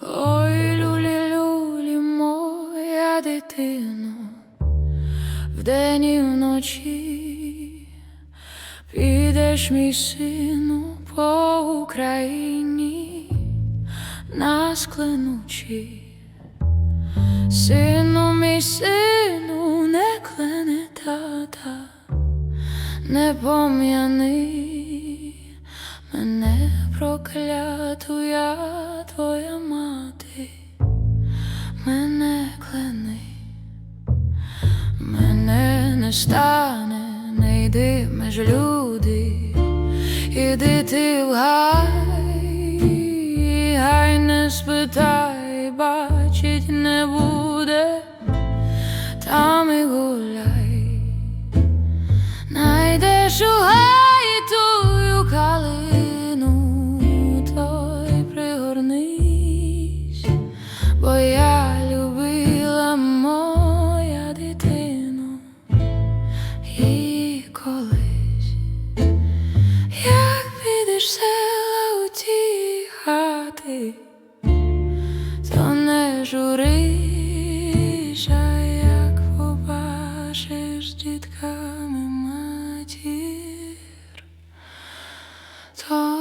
Ой, люлі, люлі, моя дитино, вдень і вночі підеш, мій сину, по Україні на скленучі. Сину, мій сину, не пом'яни мене прокляту, я твоя мати, мене клени, мене не стане, не йди меж люди, іди ти в гай, гай не спитай, бачить не буде, Гаї тую калину, той пригорнись, бо я любила моя дитину. І колись, як підеш села у то не журись, 다